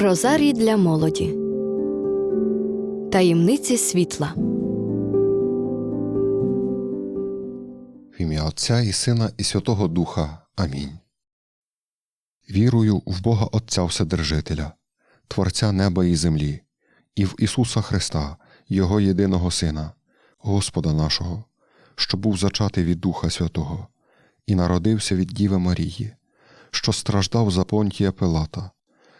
Розарій для молоді. Таємниці світла. В ім'я Отця і Сина і Святого Духа. Амінь. Вірую в Бога Отця Вседержителя, Творця неба і землі, і в Ісуса Христа, Його єдиного Сина, Господа нашого, що був зачатий від Духа Святого, і народився від Діви Марії, що страждав за понтія Пилата,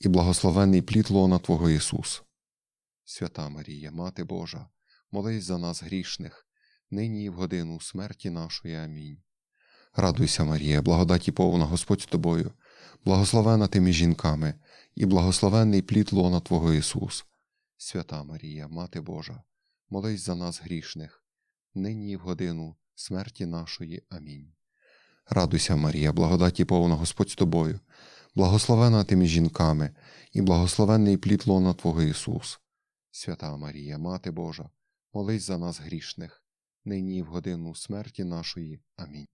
і благословений плід лона Твого Ісус. Свята Марія, Мати Божа, молись за нас грішних, нині і в годину смерті нашої. Амінь. Радуйся, Марія, благодаті повна Господь тобою, благословена ти між жінками, і благословений плід лона Твого Ісус. Свята Марія, Мати Божа, молись за нас грішних, нині і в годину смерті нашої. Амінь. Радуйся, Марія, благодаті повна Господь тобою, благословена ти між жінками, і благословенний плід лона Твого Ісус. Свята Марія, Мати Божа, молись за нас грішних, нині і в годину смерті нашої. Амінь.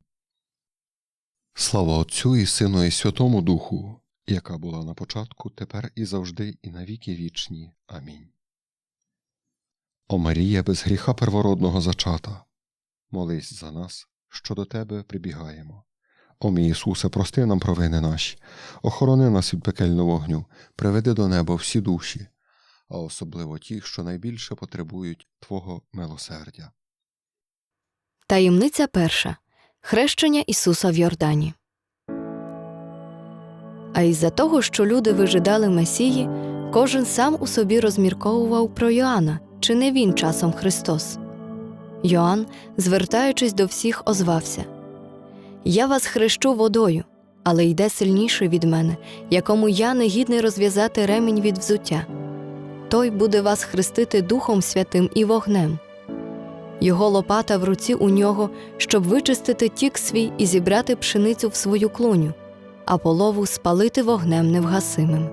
Слава Отцю і Сину і Святому Духу, яка була на початку, тепер і завжди, і навіки вічні. Амінь. О Марія, без гріха первородного зачата, молись за нас, що до Тебе прибігаємо. О мій Ісусе, прости нам провини наші, охорони нас від пекельного вогню, приведи до неба всі душі, а особливо ті, що найбільше потребують Твого милосердя. Таємниця перша. Хрещення Ісуса в Йордані. А із-за того, що люди вижидали Месії, кожен сам у собі розмірковував про Йоанна, чи не він часом Христос. Йоанн, звертаючись до всіх, озвався Я вас хрещу водою, але йде сильніший від мене, якому я не гідний розв'язати ремінь від взуття. Той буде вас хрестити Духом Святим і вогнем. Його лопата в руці у нього, щоб вичистити тік свій і зібрати пшеницю в свою клуню, а полову спалити вогнем невгасимим.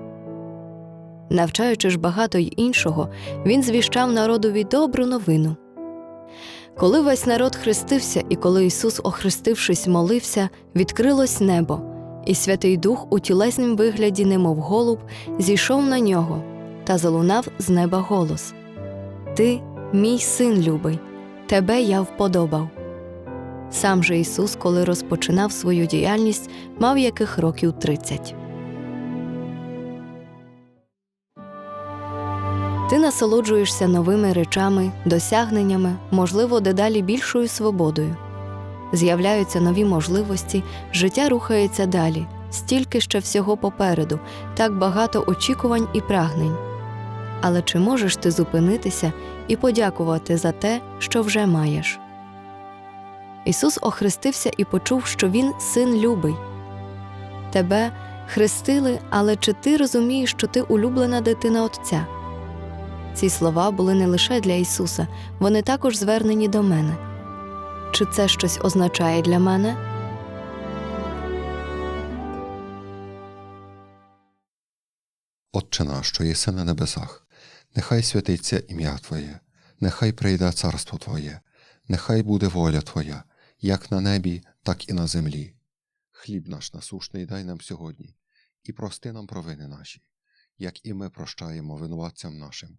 Навчаючи ж багато й іншого, він звіщав народові добру новину. Коли весь народ хрестився, і коли Ісус, охрестившись, молився, відкрилось небо, і Святий Дух у тілеснім вигляді, немов голуб, зійшов на нього та залунав з неба голос: Ти, мій син любий, тебе я вподобав. Сам же Ісус, коли розпочинав свою діяльність, мав яких років тридцять. Ти насолоджуєшся новими речами, досягненнями, можливо, дедалі більшою свободою. З'являються нові можливості, життя рухається далі, стільки ще всього попереду, так багато очікувань і прагнень. Але чи можеш ти зупинитися і подякувати за те, що вже маєш? Ісус охрестився і почув, що Він син любий. Тебе хрестили, але чи ти розумієш, що ти улюблена дитина Отця? Ці слова були не лише для Ісуса, вони також звернені до мене. Чи це щось означає для мене? Отче наш, що єси на небесах, нехай святиться ім'я Твоє, нехай прийде царство Твоє, нехай буде воля Твоя, як на небі, так і на землі. Хліб наш насушний дай нам сьогодні, і прости нам провини наші, як і ми прощаємо винуватцям нашим,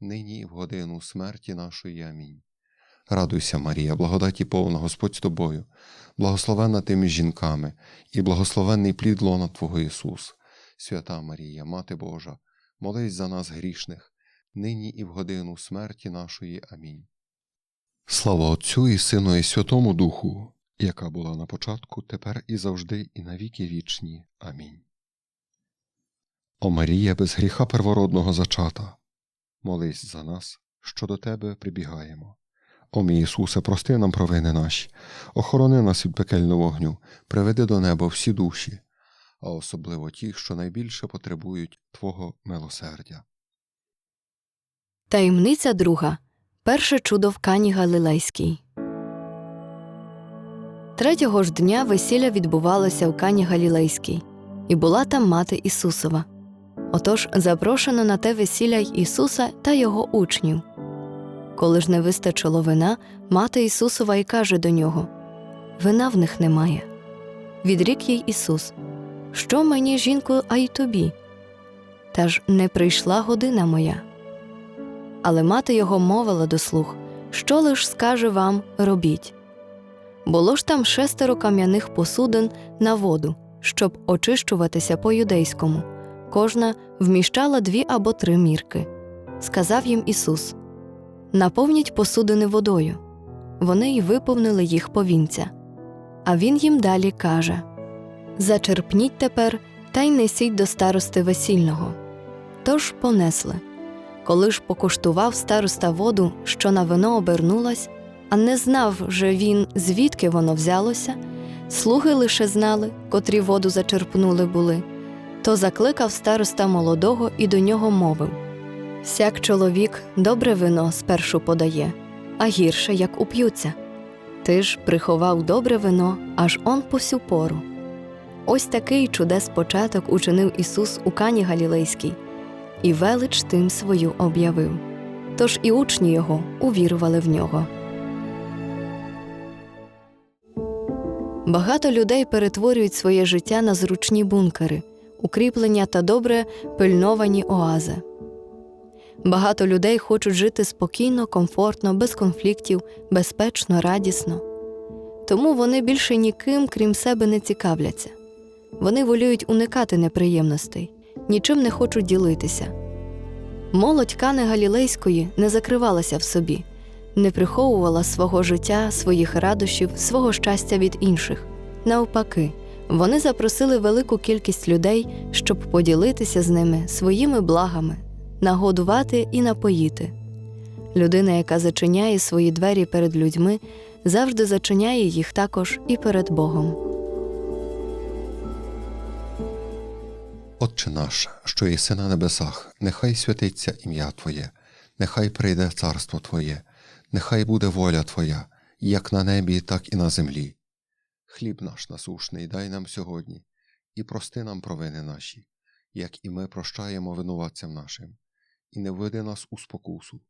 нині і в годину смерті нашої. Амінь. Радуйся, Марія, благодаті повна Господь з тобою, благословена ти між жінками, і благословенний плід лона Твого Ісус. Свята Марія, Мати Божа, молись за нас грішних, нині і в годину смерті нашої. Амінь. Слава Отцю і Сину, і Святому Духу, яка була на початку, тепер і завжди, і навіки вічні. Амінь. О Марія, без гріха первородного зачата, молись за нас, що до Тебе прибігаємо. О мій Ісусе, прости нам провини наші, охорони нас від пекельного вогню, приведи до неба всі душі, а особливо ті, що найбільше потребують Твого милосердя. Таємниця друга. Перше чудо в Кані Галилейській. Третього ж дня весілля відбувалося в Кані Галілейській, і була там мати Ісусова. Отож запрошено на те весілля Ісуса та його учнів. Коли ж не вистачило вина, мати Ісусова й каже до нього Вина в них немає. Відрік їй Ісус Що мені, жінку, а й тобі? Та ж не прийшла година моя. Але мати його мовила до слуг, що лиш скаже вам робіть. Було ж там шестеро кам'яних посудин на воду, щоб очищуватися по юдейському. Кожна вміщала дві або три мірки. Сказав їм Ісус: Наповніть посудини водою. Вони й виповнили їх повінця. А він їм далі каже: Зачерпніть тепер та й несіть до старости весільного. Тож понесли. Коли ж покуштував староста воду, що на вино обернулась, а не знав же він, звідки воно взялося, слуги лише знали, котрі воду зачерпнули були, то закликав староста молодого і до нього мовив Всяк чоловік добре вино спершу подає, а гірше, як уп'ються. Ти ж приховав добре вино, аж он по сю пору. Ось такий чудес початок учинив Ісус у Кані Галілейській і велич тим свою об'явив. Тож і учні його увірували в нього. Багато людей перетворюють своє життя на зручні бункери, укріплення та добре пильновані оази. Багато людей хочуть жити спокійно, комфортно, без конфліктів, безпечно, радісно. Тому вони більше ніким, крім себе, не цікавляться. Вони волюють уникати неприємностей, нічим не хочуть ділитися. Молодь Кани Галілейської не закривалася в собі, не приховувала свого життя, своїх радощів, свого щастя від інших. Навпаки, Вони запросили велику кількість людей, щоб поділитися з ними своїми благами, нагодувати і напоїти. Людина, яка зачиняє свої двері перед людьми, завжди зачиняє їх також і перед Богом. Отче наш, що єси на небесах, нехай святиться ім'я Твоє, нехай прийде царство Твоє, нехай буде воля Твоя, як на небі, так і на землі. Хліб наш насушний дай нам сьогодні, і прости нам провини наші, як і ми прощаємо винуватцям нашим, і не введи нас у спокусу,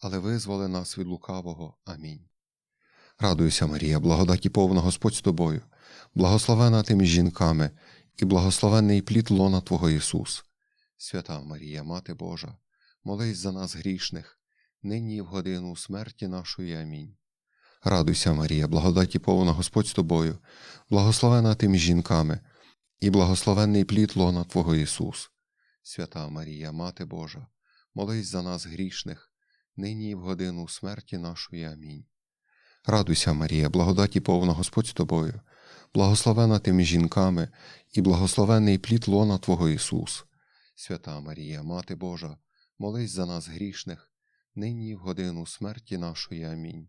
але визволи нас від лукавого. Амінь. Радуйся, Марія, благодаті повна Господь з тобою, благословена ти між жінками, і благословенний плід лона Твого Ісус. Свята Марія, Мати Божа, молись за нас грішних, нині і в годину смерті нашої. Амінь. Радуйся, Марія, благодаті повна Господь з тобою, благословена ти між жінками, і благословенний плід лона Твого Ісус. Свята Марія, Мати Божа, молись за нас грішних, нині і в годину смерті нашої. Амінь. Радуйся, Марія, благодаті повна Господь з тобою, благословена ти жінками, і благословенний плід лона Твого Ісус. Свята Марія, Мати Божа, молись за нас грішних, нині і в годину смерті нашої. Амінь.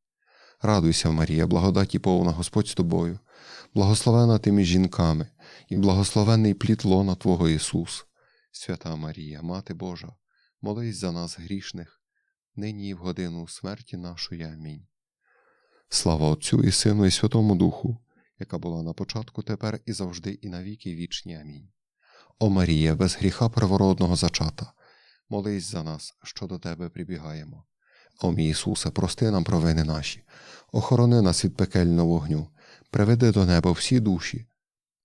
Радуйся, Марія, благодаті повна Господь з тобою, благословена ти між жінками, і благословенний плід лона Твого Ісус. Свята Марія, Мати Божа, молись за нас грішних, нині і в годину смерті нашої. Амінь. Слава Отцю і Сину, і Святому Духу, яка була на початку, тепер і завжди, і навіки вічні. Амінь. О Марія, без гріха первородного зачата, молись за нас, що до Тебе прибігаємо. О мій Ісусе, прости нам провини наші, охорони нас від пекельного вогню, приведи до неба всі душі,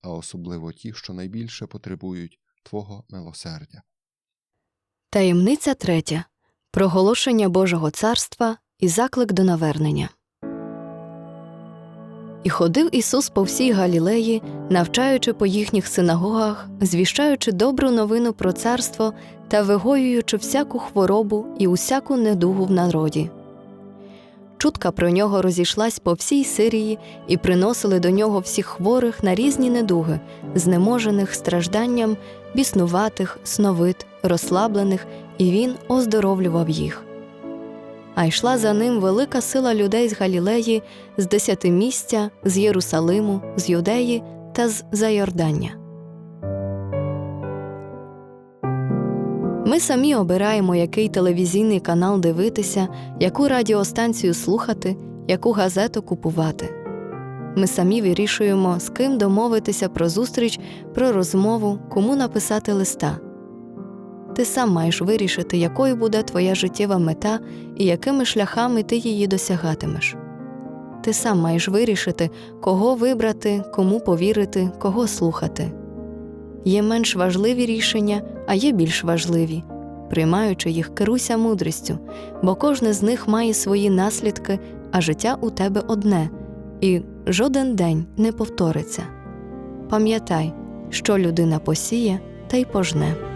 а особливо ті, що найбільше потребують Твого милосердя. Таємниця третя проголошення Божого царства і заклик до навернення. І ходив Ісус по всій Галілеї, навчаючи по їхніх синагогах, звіщаючи добру новину про царство та вигоюючи всяку хворобу і усяку недугу в народі. Чутка про нього розійшлась по всій Сирії і приносили до нього всіх хворих на різні недуги, знеможених стражданням, біснуватих, сновид, розслаблених, і він оздоровлював їх. А йшла за ним велика сила людей з Галілеї, з десятимістя, з Єрусалиму, з Юдеї та з Зайордання. Ми самі обираємо, який телевізійний канал дивитися, яку радіостанцію слухати, яку газету купувати. Ми самі вирішуємо, з ким домовитися про зустріч, про розмову, кому написати листа. Ти сам маєш вирішити, якою буде твоя життєва мета і якими шляхами ти її досягатимеш. Ти сам маєш вирішити, кого вибрати, кому повірити, кого слухати. Є менш важливі рішення, а є більш важливі. Приймаючи їх, керуйся мудрістю, бо кожне з них має свої наслідки, а життя у тебе одне, і жоден день не повториться. пам'ятай, що людина посіє, та й пожне.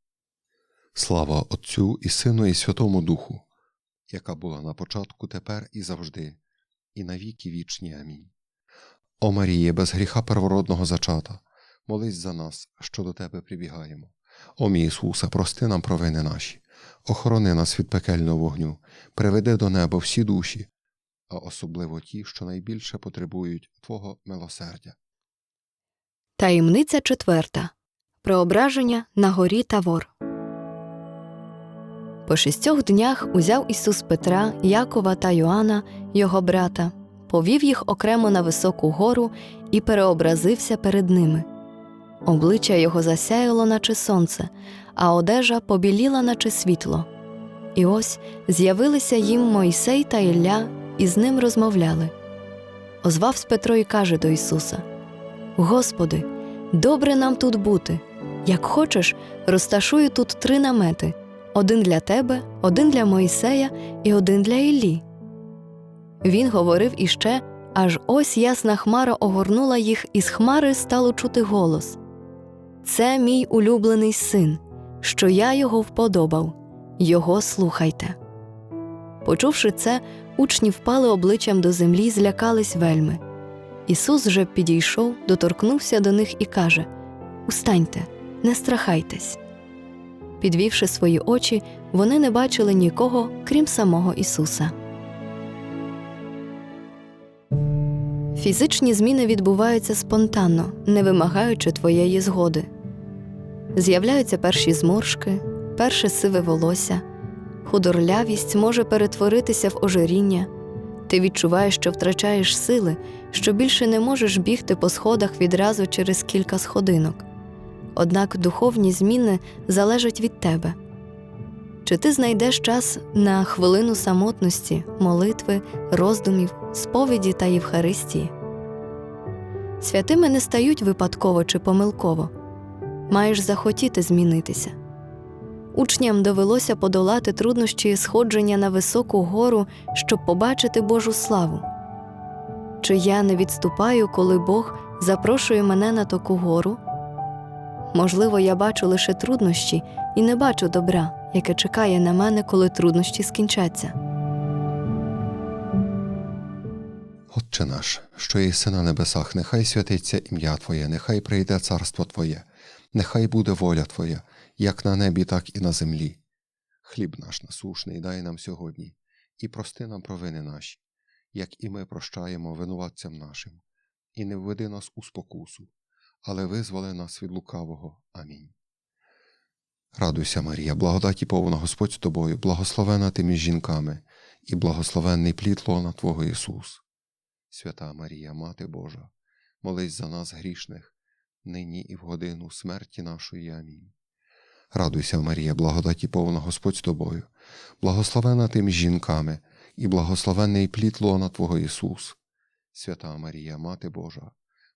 Слава Отцю і Сину, і Святому Духу, яка була на початку, тепер і завжди, і на віки вічні. Амінь. О Маріє, без гріха первородного зачата, молись за нас, що до Тебе прибігаємо. О мій Ісусе, прости нам провини наші, охорони нас від пекельного вогню, приведи до неба всі душі, а особливо ті, що найбільше потребують Твого милосердя. Таємниця четверта. Преображення на горі Тавор. По шістьох днях узяв Ісус Петра, Якова та Йоанна, його брата, повів їх окремо на високу гору і переобразився перед ними. Обличчя його засяяло, наче сонце, а одежа побіліла, наче світло. І ось з'явилися їм Мойсей та Ілля, і з ним розмовляли. Озвавсь Петро і каже до Ісуса: Господи, добре нам тут бути. Як хочеш, розташую тут три намети: один для тебе, один для Моїсея і один для Іллі. Він говорив іще, аж ось ясна хмара огорнула їх, і з хмари стало чути голос. Це мій улюблений син, що я його вподобав, його слухайте. Почувши це, учні впали обличчям до землі, злякались вельми. Ісус же підійшов, доторкнувся до них і каже: Устаньте, не страхайтесь. Підвівши свої очі, вони не бачили нікого, крім самого Ісуса. Фізичні зміни відбуваються спонтанно, не вимагаючи твоєї згоди. З'являються перші зморшки, перше сиве волосся, худорлявість може перетворитися в ожиріння. Ти відчуваєш, що втрачаєш сили, що більше не можеш бігти по сходах відразу через кілька сходинок. Однак духовні зміни залежать від тебе. Чи ти знайдеш час на хвилину самотності, молитви, роздумів, сповіді та Євхаристії? Святими не стають випадково чи помилково. Маєш захотіти змінитися. Учням довелося подолати труднощі сходження на високу гору, щоб побачити Божу славу. Чи я не відступаю, коли Бог запрошує мене на таку гору? Можливо, я бачу лише труднощі і не бачу добра, яке чекає на мене, коли труднощі скінчаться. Отче наш, що єси на небесах, нехай святиться ім'я Твоє, нехай прийде царство Твоє, нехай буде воля Твоя, як на небі, так і на землі. Хліб наш насушний дай нам сьогодні, і прости нам провини наші, як і ми прощаємо винуватцям нашим, і не введи нас у спокусу, але визволи нас від лукавого. Амінь. Радуйся, Марія, благодаті повна Господь з тобою, благословена ти між жінками, і благословенний плід лона Твого Ісус. Свята Марія, Мати Божа, молись за нас грішних, нині і в годину смерті нашої. Амінь. Радуйся, Марія, благодаті повна Господь з тобою, благословена ти між жінками, і благословенний плід лона Твого Ісус. Свята Марія, Мати Божа,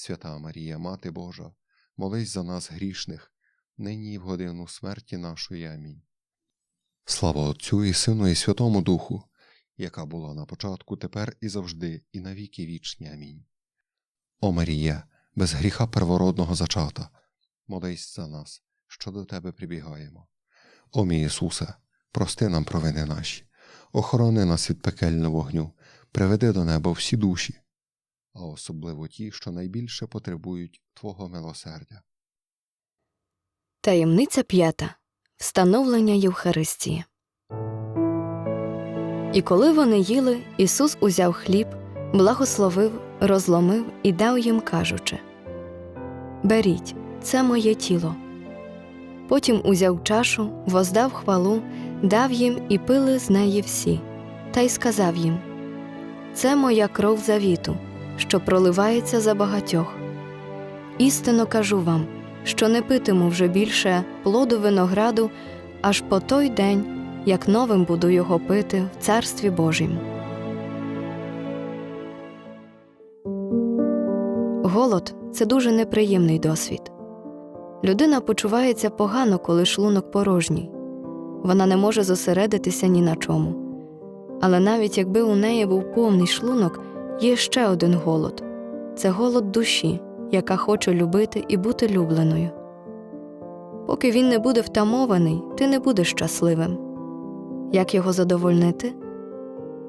Свята Марія, Мати Божа, молись за нас грішних, нині і в годину смерті нашої. Амінь. Слава Отцю і Сину, і Святому Духу, яка була на початку, тепер і завжди, і навіки вічні. Амінь. О Марія, без гріха первородного зачата, молись за нас, що до Тебе прибігаємо. О мій Ісусе, прости нам провини наші, охорони нас від пекельного вогню, приведи до неба всі душі, а особливо ті, що найбільше потребують Твого милосердя. Таємниця п'ята Встановлення Євхаристії. І коли вони їли, Ісус узяв хліб, благословив, розломив і дав їм, кажучи Беріть, це моє тіло. Потім узяв чашу, воздав хвалу, дав їм і пили з неї всі, та й сказав їм Це моя кров завіту, що проливається за багатьох. Істинно кажу вам що не питиму вже більше плоду винограду, аж по той день, як новим буду його пити в Царстві Божім. Голод це дуже неприємний досвід. Людина почувається погано, коли шлунок порожній. Вона не може зосередитися ні на чому. Але навіть якби у неї був повний шлунок, є ще один голод це голод душі яка хоче любити і бути любленою. Поки він не буде втамований, ти не будеш щасливим. Як його задовольнити?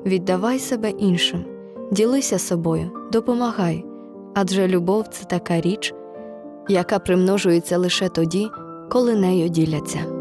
Віддавай себе іншим, ділися собою, допомагай, адже любов це така річ, яка примножується лише тоді, коли нею діляться.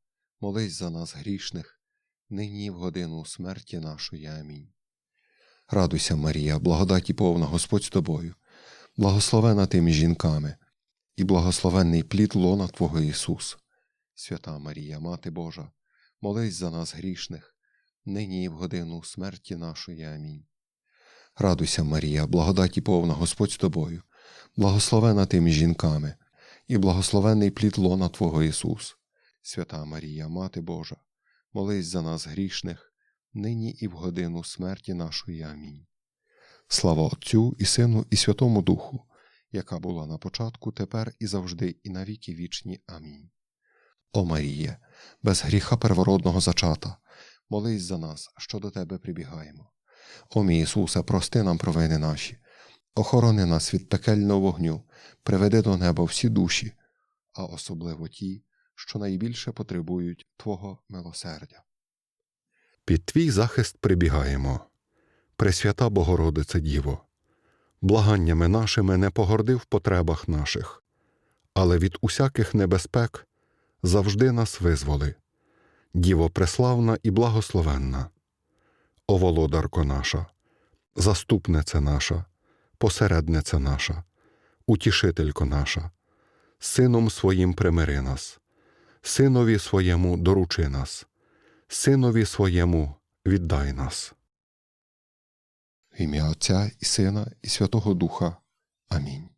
молись за нас грішних, нині в годину смерті нашої. Амінь. Радуйся, Марія, благодаті повна Господь з тобою, благословена ти жінками, і благословенний плід лона Твого Ісус. Свята Марія, Мати Божа, молись за нас грішних, нині і в годину смерті нашої. Амінь. Радуйся, Марія, благодаті повна Господь з тобою, благословена ти між жінками, і благословений плід лона Твого Ісус. Свята Марія, Мати Божа, молись за нас грішних, нині і в годину смерті нашої. Амінь. Слава Отцю і Сину, і Святому Духу, яка була на початку, тепер і завжди, і навіки вічні. Амінь. О Маріє, без гріха первородного зачата, молись за нас, що до Тебе прибігаємо. О мій Ісусе, прости нам провини наші, охорони нас від пекельного вогню, приведи до неба всі душі, а особливо ті, що найбільше потребують Твого милосердя. Під твій захист прибігаємо. Пресвята Богородице Діво, благаннями нашими не погорди в потребах наших, але від усяких небезпек завжди нас визволи. Діво преславна і благословенна, О володарко наша, заступниця наша, посередниця наша, утішителько наша, сином своїм примири нас, синові своєму доручи нас, синові своєму віддай нас. Ім'я Отця і Сина, і Святого Духа. Амінь.